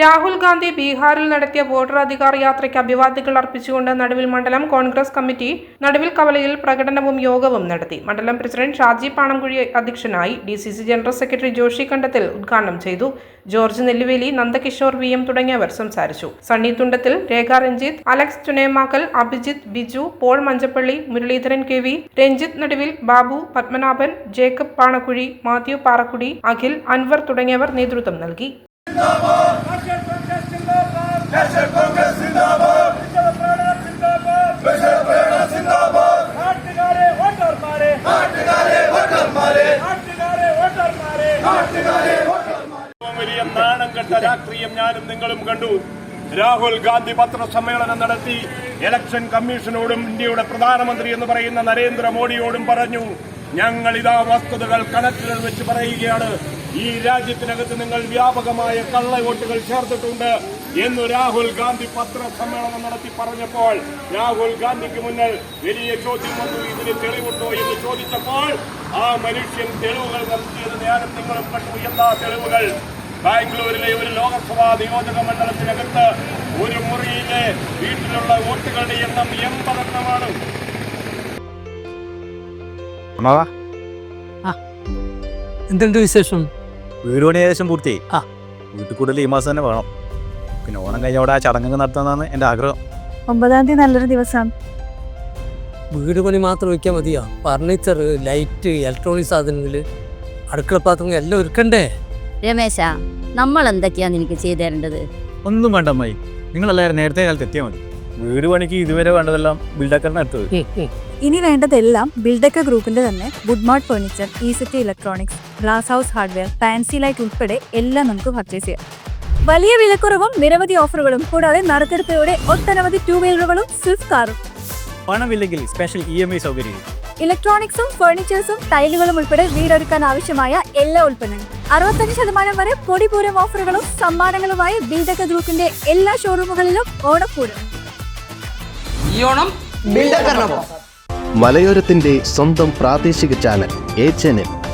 രാഹുൽ ഗാന്ധി ബീഹാറിൽ നടത്തിയ വോട്ടർ അധികാർ യാത്രയ്ക്ക് അഭിവാദ്യങ്ങൾ അർപ്പിച്ചുകൊണ്ട് നടുവിൽ മണ്ഡലം കോൺഗ്രസ് കമ്മിറ്റി നടുവിൽ കവലയിൽ പ്രകടനവും യോഗവും നടത്തി. മണ്ഡലം പ്രസിഡന്റ് ഷാജി പാണംകുഴി അധ്യക്ഷനായി D C C general secretary Joshi Kandathil ഉദ്ഘാടനം ചെയ്തു. George Nelluveli Nandakishore V M തുടങ്ങിയവർ സംസാരിച്ചു. Sunny Thundathil Rekha Ranjith Alex Chunemakkal Abhijith Biju Paul Manjappally Muraleedharan K V Ranjith Naduvil Babu Padmanabhan Jacob Panakkuzhi Mathew പാറക്കുടി Akhil Anwar തുടങ്ങിയവർ നേതൃത്വം നൽകി. നാഷണൽ കോൺഗ്രസ് സിന്ദാബാദ് വിജയപ്രേരണ സിന്ദാബാദ് നാട്ടുകാരെ വോട്ടർമാരെ. നാട്ടുകാരെ വോട്ടർമാരെ. വലിയ നാണം കെട്ട രാഷ്ട്രീയം ഞാനും നിങ്ങളും കണ്ടു. രാഹുൽ ഗാന്ധി പത്രസമ്മേളനം നടത്തി. ഇലക്ഷൻ കമ്മീഷനോടും ഇന്ത്യയുടെ പ്രധാനമന്ത്രി എന്ന് പറയുന്ന നരേന്ദ്രമോദിയോടും പറഞ്ഞു. ഞങ്ങൾ ഇതാ വസ്തുതകൾ കണക്കുകൾ വെച്ച് പറയുകയാണ്. ഈ രാജ്യത്തിനകത്ത് നിങ്ങൾ വ്യാപകമായ കള്ളവോട്ടുകൾ ചേർത്തിട്ടുണ്ട് എന്ന് രാഹുൽ ഗാന്ധി പത്രസമ്മേളനം നടത്തി പറഞ്ഞപ്പോൾ രാഹുൽ ഗാന്ധിക്ക് മുന്നിൽ വലിയ ചോദ്യം വന്നു. ഇതിന് തെളിവുണ്ടോ എന്ന് ചോദിച്ചപ്പോൾ ആ മനുഷ്യൻ തെളിവുകൾ നടത്തിയത് നേരം നിങ്ങളും കണ്ടു എന്താ തെളിവുകൾ? ബാംഗ്ലൂരിലെ ഒരു ലോകസഭാ നിയോജക മണ്ഡലത്തിനകത്ത് ഒരു മുറിയിലെ വീട്ടിലുള്ള വോട്ടുകളുടെ എണ്ണം എൺപതെണ്ണമാണ്. അമ്മാവാ എന്തുണ്ട് വിശേഷം? വീട് പണി ഏകദേശം പൂർത്തിയായി. ആ. വീട്ടിൽ കൂടുതൽ ഈ മാസം തന്നെ വേണം. പിന്നെ ഓണം കഴിഞ്ഞ അവിടെ ആ ചടങ്ങൊക്കെ നടത്താന്നാണ് എന്റെ ആഗ്രഹം. ഒമ്പതാം തീയതി നല്ലൊരു ദിവസമാണ് വീട് പണി മാത്രം വയ്ക്കാൻ മതിയോ? ഫർണിച്ചർ ലൈറ്റ് ഇലക്ട്രോണിക് സാധനങ്ങൾ അടുക്കള പാത്രങ്ങൾ എല്ലാം ഒരുക്കണ്ടേ? രമേശ നമ്മൾ എന്തൊക്കെയാണ് നിനക്ക് ചെയ്തു തരേണ്ടത്? ഒന്നും വേണ്ട അമ്മായി. നിങ്ങളെല്ലാവരും നേരത്തെ കാലത്ത് എത്തിയാൽ മതി. വീട് പണിക്ക് ഇതുവരെ വേണ്ടതെല്ലാം ബിൽഡക്കറിനെ ഇനി വേണ്ടതെല്ലാം ബിൽഡക്ക ഗ്രൂപ്പിന്റെ തന്നെ Woodmart furniture ഈസിറ്റി electronics glass house hardware fancy light ഉൾപ്പെടെ എല്ലാം നമുക്ക് പർച്ചേസ് ചെയ്യാം. വലിയ വിലക്കുറവും നിരവധി ഓഫറുകളും കൂടാതെ നറുക്കെടുപ്പയോടെ ഒട്ടനവധി ടൂ വീലറുകളും സ്വിഫ്റ്റ് കാറും പണമില്ലെങ്കിൽ സ്പെഷ്യൽ ഇ എം ഐ സൗകര്യം. ഇലക്ട്രോണിക്സും ഫർണിച്ചേഴ്സും ടൈലുകളും ഉൾപ്പെടെ വീടൊരുക്കാൻ ആവശ്യമായ എല്ലാ ഉൽപ്പന്നങ്ങളും. അറുപത്തഞ്ച് ശതമാനം വരെ പൊടിപൂരം ഓഫറുകളും സമ്മാനങ്ങളുമായി ബിൽഡക്ക ഗ്രൂപ്പിന്റെ എല്ലാ ഷോറൂമുകളിലും ഓണപ്പൂരം. മലയോരത്തിന്റെ സ്വന്തം പ്രാദേശിക ചാനൽ എ ചാനൽ